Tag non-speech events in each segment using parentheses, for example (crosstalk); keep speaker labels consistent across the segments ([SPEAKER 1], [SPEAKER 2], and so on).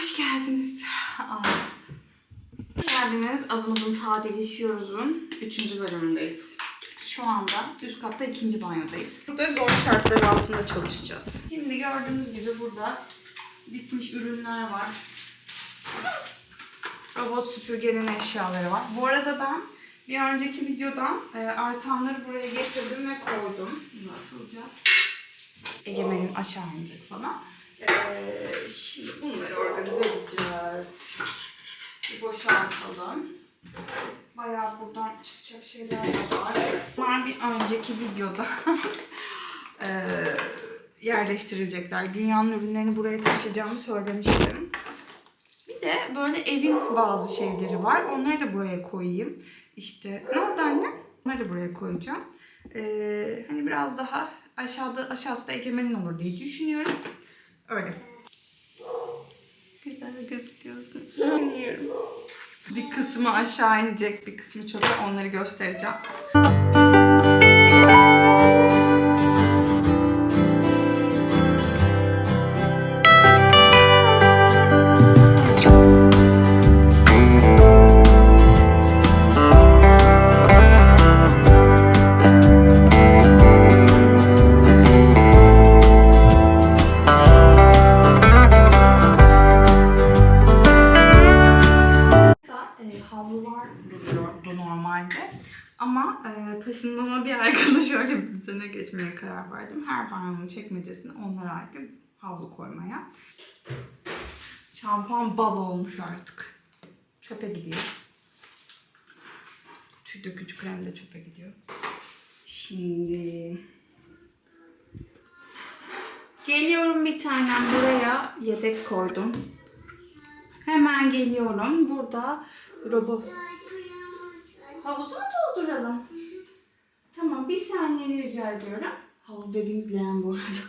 [SPEAKER 1] Hoş geldiniz. Aa. Hoş geldiniz. Adım adım sadeleşiyoruz'un 3. bölümündeyiz. Şu anda üst katta ikinci banyodayız. Burada zor şartlar altında çalışacağız. Şimdi gördüğünüz gibi burada bitmiş ürünler var. Robot süpürgenin eşyaları var. Bu arada ben bir önceki videodan e, artanları buraya getirdim ve koydum. Bunu atılacak. Egemen'in aşağı inecek falan. E, şimdi bunları organize edeceğiz. Bir boşaltalım. Bayağı buradan çıkacak şeyler var. Bunlar bir önceki videoda (laughs) e, yerleştirilecekler. Dünyanın ürünlerini buraya taşıyacağımı söylemiştim. Bir de böyle evin bazı şeyleri var. Onları da buraya koyayım. İşte ne oldu annem? Onları da buraya koyacağım. Ee, hani biraz daha aşağıda aşağısı da egemenin olur diye düşünüyorum. Öyle. Güzel gözüküyorsun. Bilmiyorum. Bir kısmı aşağı inecek, bir kısmı çöpe. Onları göstereceğim. Ama e, taşınmama bir ay kala (laughs) şöyle bir düzene geçmeye karar verdim. Her banyonun çekmecesine onlara ait bir havlu koymaya. Şampuan bal olmuş artık. Çöpe gidiyor. Tüy dökücü krem de çöpe gidiyor. Şimdi... Geliyorum bir tanem buraya yedek koydum. Hemen geliyorum. Burada robot... Havuzu mu dolduralım? Tamam bir saniye rica ediyorum. Havuz dediğimiz leğen bu arada.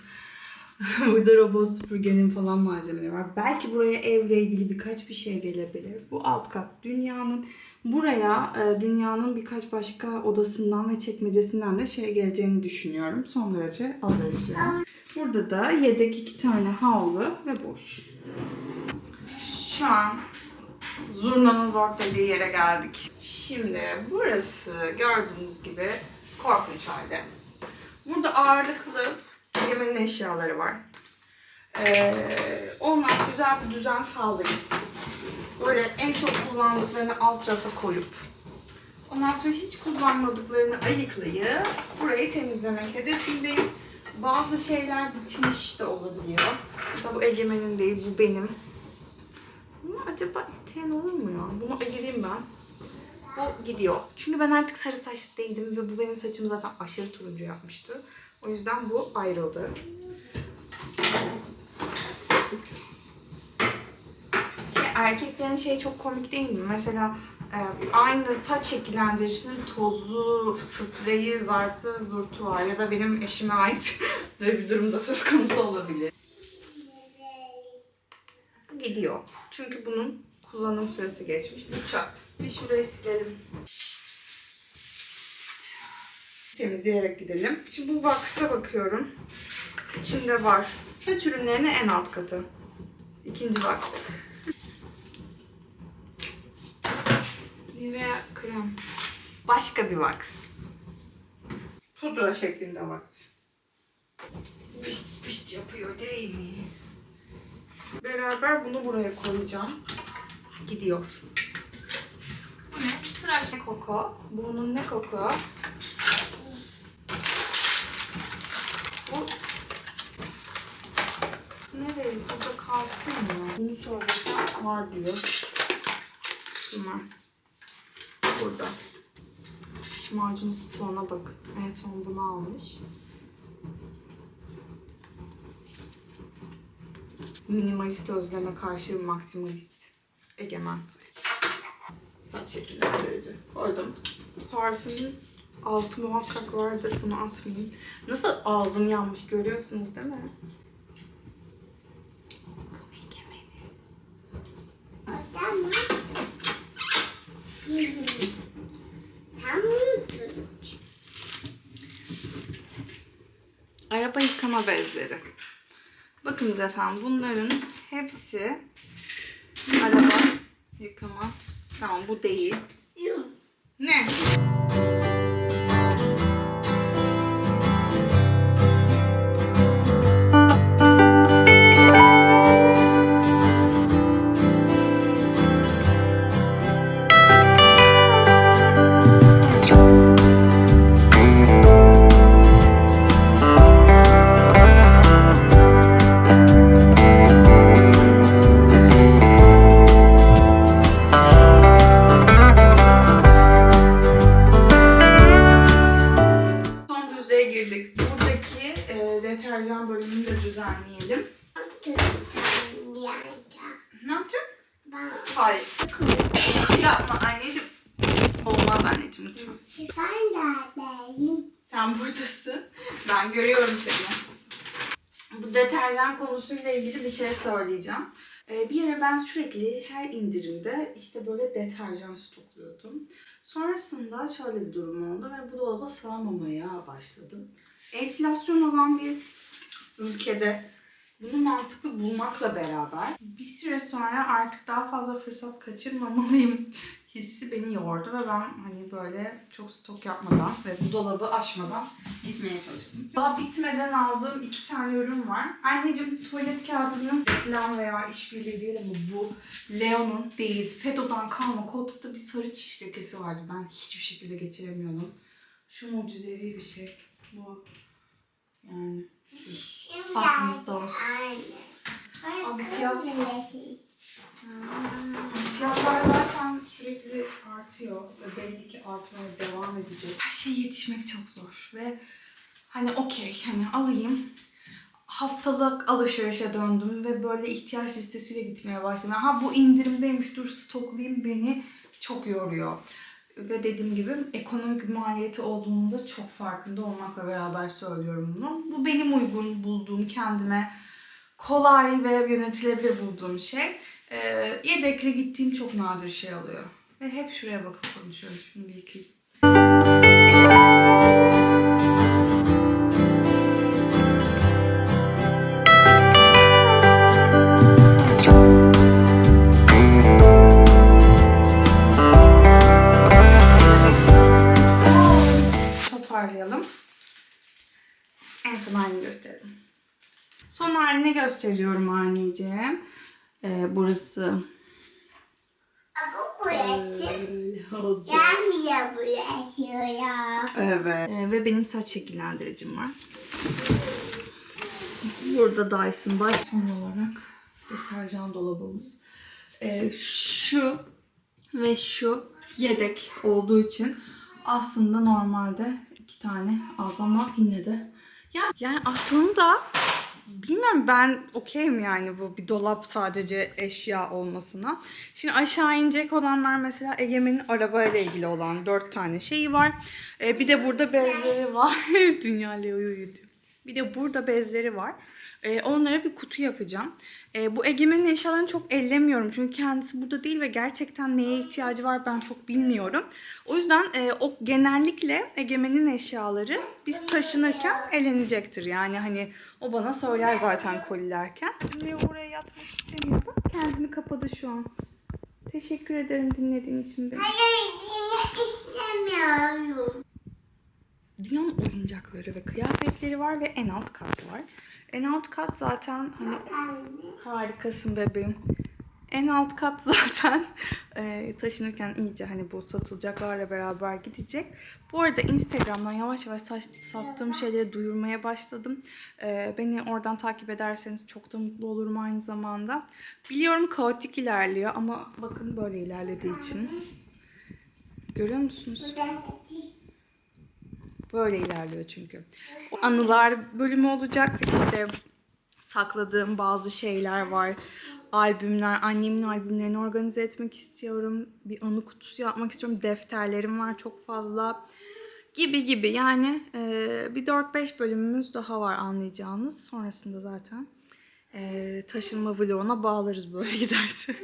[SPEAKER 1] (laughs) Burada robot süpürgenin falan malzemeleri var. Belki buraya evle ilgili birkaç bir şey gelebilir. Bu alt kat dünyanın buraya e, dünyanın birkaç başka odasından ve çekmecesinden de şey geleceğini düşünüyorum. Son derece az eşya. Burada da yedek iki tane havlu ve boş. Şu an zurnanın zor dediği yere geldik. Şimdi burası gördüğünüz gibi korkunç halde. Burada ağırlıklı Egemen'in eşyaları var. Ee, onlar güzel bir düzen sağlayıp böyle en çok kullandıklarını alt rafa koyup ondan sonra hiç kullanmadıklarını ayıklayıp burayı temizlemek hedefindeyim. Bazı şeyler bitmiş de olabiliyor. Mesela bu Egemen'in değil, bu benim. Bunu acaba isteyen olur mu ya? Bunu ayırayım ben. Bu gidiyor. Çünkü ben artık sarı saçlı değildim ve bu benim saçımı zaten aşırı turuncu yapmıştı. O yüzden bu ayrıldı. Şey, erkeklerin şey çok komik değil mi? Mesela e, aynı saç şekillendiricinin tozu, spreyi, zartı, zurtu var. Ya da benim eşime ait (laughs) böyle bir durumda söz konusu olabilir. Bu gidiyor. Çünkü bunun kullanım süresi geçmiş. Bu çöp. Bir şurayı silelim. Temizleyerek gidelim. Şimdi bu box'a bakıyorum. İçinde var. Saç ürünlerinin en alt katı. İkinci box. Nivea krem. Başka bir box. Pudra şeklinde box. Pist pist yapıyor değil mi? Beraber bunu buraya koyacağım. Gidiyor. Bu ne? Tıraş koko. Bunun ne koku? Bu nereye? Burada kalsın mı? Bunu söylesem var diyor. Şunlar. Burada. Diş macunu stoğuna bakın. En son bunu almış. Minimalist özleme karşı maksimalist. Egemen. Saç şekillendirici. Koydum. Parfümün altı muhakkak vardır. Bunu atmayayım. Nasıl ağzım yanmış görüyorsunuz değil mi? Araba yıkama bezleri. Bakınız efendim bunların hepsi araba e como bu değil.
[SPEAKER 2] Né?
[SPEAKER 1] Sen buradasın. Ben görüyorum seni. Bu deterjan konusuyla ilgili bir şey söyleyeceğim. Ee, bir ara ben sürekli her indirimde işte böyle deterjan stokluyordum. Sonrasında şöyle bir durum oldu ve bu dolaba sığamamaya başladım. Enflasyon olan bir ülkede bunu mantıklı bulmakla beraber bir süre sonra artık daha fazla fırsat kaçırmamalıyım hissi beni yordu ve ben hani böyle çok stok yapmadan ve bu dolabı aşmadan gitmeye çalıştım. Daha bitmeden aldığım iki tane ürün var. Anneciğim tuvalet kağıdının reklam veya işbirliği değil ama bu Leon'un değil. Fedo'dan kalma koltukta bir sarı çiş lekesi vardı. Ben hiçbir şekilde geçiremiyordum. Şu mucizevi bir şey. Bu yani Aklınızda olsun. Fiyat-
[SPEAKER 2] fiyat.
[SPEAKER 1] Fiyatlar zaten sürekli artıyor ve belli ki artmaya devam edecek. Her şeye yetişmek çok zor ve hani okey hani alayım haftalık alışverişe döndüm ve böyle ihtiyaç listesiyle gitmeye başladım. Ha bu indirimdeymiş dur stoklayayım beni çok yoruyor. Ve dediğim gibi ekonomik maliyeti olduğunu da çok farkında olmakla beraber söylüyorum bunu. Bu benim uygun bulduğum kendime kolay ve yönetilebilir bulduğum şey. Ee, yedekli gittiğim çok nadir şey oluyor. Ve hep şuraya bakıp konuşuyorum. Şunu bir. Toparlayalım. En son halini gösterelim. Son halini gösteriyorum anneciğim. Ee, burası
[SPEAKER 2] Abi burası.
[SPEAKER 1] Oldu.
[SPEAKER 2] Gelmiyor burası ya.
[SPEAKER 1] Evet. Ee, ve benim saç şekillendiricim var. Burada Dyson baş son olarak deterjan dolabımız. Ee, şu ve şu yedek olduğu için aslında normalde iki tane az ama yine de ya yani aslında bilmiyorum ben okeyim yani bu bir dolap sadece eşya olmasına. Şimdi aşağı inecek olanlar mesela Egemen'in arabayla ilgili olan dört tane şeyi var. Ee, bir de burada bezleri var. (laughs) Dünya Leo'yu uyutuyor. Bir de burada bezleri var. Ee, onlara bir kutu yapacağım. Ee, bu Egemen'in eşyalarını çok ellemiyorum. Çünkü kendisi burada değil ve gerçekten neye ihtiyacı var ben çok bilmiyorum. O yüzden e, o genellikle Egemen'in eşyaları biz taşınırken elenecektir. Yani hani o bana söyler zaten kolilerken. Leo oraya yatmak istemiyor. Bak kendini kapadı şu an. Teşekkür ederim dinlediğin için beni.
[SPEAKER 2] Hayır yine istemiyorum.
[SPEAKER 1] Dünyanın oyuncakları ve kıyafetleri var ve en alt kat var. En alt kat zaten hani harikasın bebeğim. En alt kat (laughs) zaten e, taşınırken iyice hani bu satılacaklarla beraber gidecek. Bu arada Instagram'dan yavaş yavaş saç- sattığım şeyleri duyurmaya başladım. E, beni oradan takip ederseniz çok da mutlu olurum aynı zamanda. Biliyorum kaotik ilerliyor ama bakın böyle ilerlediği için. Görüyor musunuz? Böyle ilerliyor çünkü. Anılar bölümü olacak. İşte sakladığım bazı şeyler var. Albümler, annemin albümlerini organize etmek istiyorum. Bir anı kutusu yapmak istiyorum. Defterlerim var çok fazla. Gibi gibi yani e, bir 4-5 bölümümüz daha var anlayacağınız. Sonrasında zaten e, taşınma vloguna bağlarız böyle giderse.